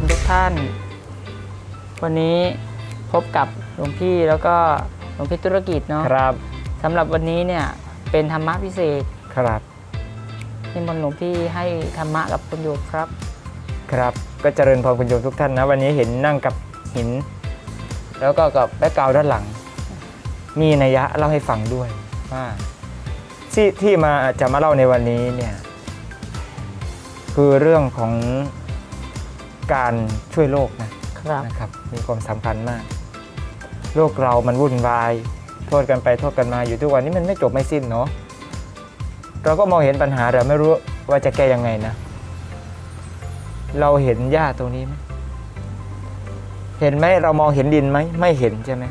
มทุกท่าน วันนี้พบกับหลวงพี่แล้วก็หลวงพี่ธุรกิจเนาะครับสำหรับวันนี้เนี่ยเป็นธรรมะพิเศษครับนิมนต์หลวงพี่ให้ธรรมะกับคุณโยมครับ ครับก็เจริญพรคุณโยมทุกท่านนะ วันนี้เห็นนั่งกับหิน แล้วก็กับแบ็กกราวด์ด้านหลัง มีนัยยะเล่าให้ฟังด้วยว่าที่ที่มาจะมาเล่าในวันนี้เนี่ยคือเรื่องของ การช่วยโลกนะครับนะครับ มีความสำคัญมาก โลกเรามันวุ่นวาย โทษกันไปโทษกันมาอยู่ทุกวันนี้มันไม่จบไม่สิ้นเนาะเราก็มองเห็นปัญหาแต่ไม่รู้ว่าจะแก้ยังไงนะ เราเห็นหญ้าตรงนี้ไหมเห็นไหมเรามองเห็นดินไหมไม่เห็นใช่ไหม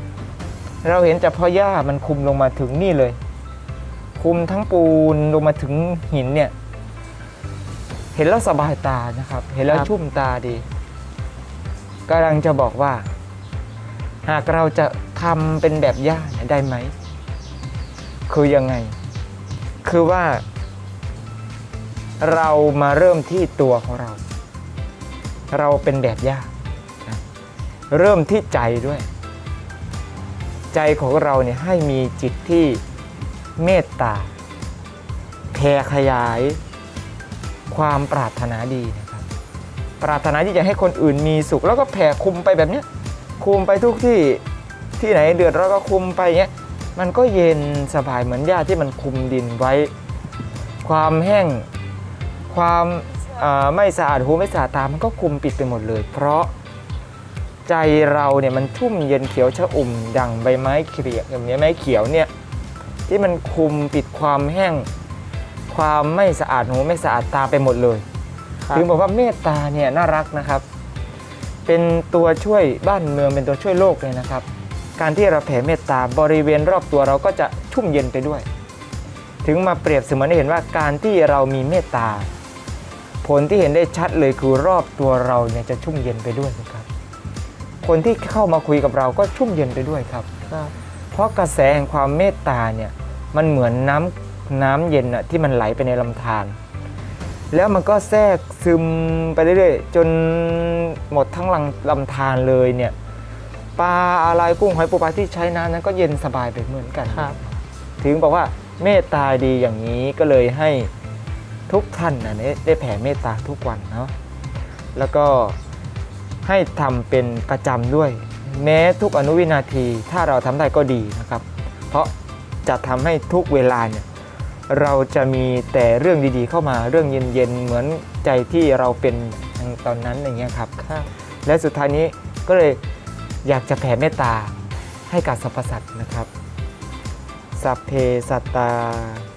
เราเห็นแต่เพราะหญ้ามันคุมลงมาถึงนี่เลย คุมทั้งปูนลงมาถึงหินเนี่ย เห็นแล้วสบายตานะครับ เห็นแล้วครับชุ่มตาดีกำลังจะบอกว่า หากเราจะทำเป็นแบบหญ้าเนี่ยได้ไหม คือยังไง คือว่า เรามาเริ่มที่ตัวของเรา เราเป็นแบบหญ้านะเริ่มที่ใจด้วย ใจของเราเนี่ยให้มีจิตที่เมตตาแผ่ขยาย ความปรารถนาดีนะครับ ปรารถนาที่จะให้คนอื่นมีสุข แล้วก็แผ่คุมไปแบบนี้คุมไปทุกที่ที่ไหนเดือดเราก็คุมไปเงี้ยมันก็เย็นสบายเหมือนหญ้าที่มันคุมดินไว้ ความแห้งความไม่สะอาดหูไม่สะอาดตามันก็คุมปิดไปหมดเลย เพราะใจเราเนี่ยมันชุ่มเย็นเขียวชะอุ่มดังใบไม้เขียวอย่างนี้ไม้เขียวเนี่ยที่มันคุมปิดความแห้ง ความไม่สะอาดหูไม่สะอาดตาไปหมดเลยครับถึงบอกว่าเมตตาเนี่ยน่ารักนะครับ เป็นตัวช่วยบ้านเมืองเป็นตัวช่วยโลกเลยนะครับ การที่เราแผ่เมตตาบริเวณรอบตัวเราก็จะชุ่มเย็นไปด้วย ถึงมาเปรียบเสมือนให้เห็นว่าการที่เรามีเมตตา ผลที่เห็นได้ชัดเลยคือรอบตัวเราเนี่ยจะชุ่มเย็นไปด้วยนะครับ คนที่เข้ามาคุยกับเราก็ชุ่มเย็นไปด้วยครับครับเพราะกระแสแห่งความเมตตาเนี่ยมันเหมือนน้ำ น้ำเย็นอะที่มันไหลไปในลำธารแล้วมันก็แทรกซึมไปเรื่อยๆจนหมดทั้งลำลำธารเลยเนี่ยปลาอะไรกุ้งหอยปูปลาที่ใช้น้ำนั้นก็เย็นสบายไปเหมือนกันครับถึงบอกว่าเมตตาดีอย่างนี้ก็เลยให้ทุกท่านนะได้ได้แผ่เมตตาทุกวันเนาะแล้วก็ให้ทำเป็นประจำด้วย แม้ทุกอนุวินาทีถ้าเราทำได้ก็ดีนะครับ เพราะจะทำให้ทุกเวลาเนี่ย เราจะมีแต่เรื่องดีๆ เข้ามาเรื่องเย็นๆเหมือนใจที่เราเป็นตอนนั้นอย่างเงี้ยครับครับและสุดท้ายนี้ก็เลยอยากจะแผ่เมตตาให้กับสรรพสัตว์นะครับ สัพเพสัตตา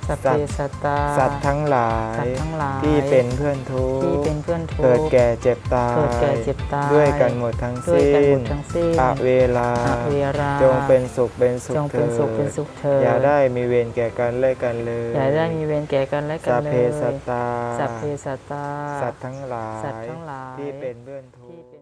สัพเพสัตตาสัตว์ทั้งหลาย สัตว์ทั้งหลายที่เป็นเพื่อนทุกที่เป็นข์เพื่อนทุกข์เกิดแก่เจ็บตายเกิดแก่เจ็บตายด้วยกันหมดทั้งด้วยสิ้กันหมนดทั้งสิ้นอะเวลาอะเวลาจงเป็นสุขเป็นสุขจงเป็นสุขเป็นสุขเถิดอย่าได้มีเวรแก่กันและกันเลยอย่าได้มีเวรแก่กันและกันสัพเลเพยสัตตาสัพเพสัตตาสัตว์ทั้งหลายสัตว์ทั้งหลายที่เป็นเพื่อนทุกข์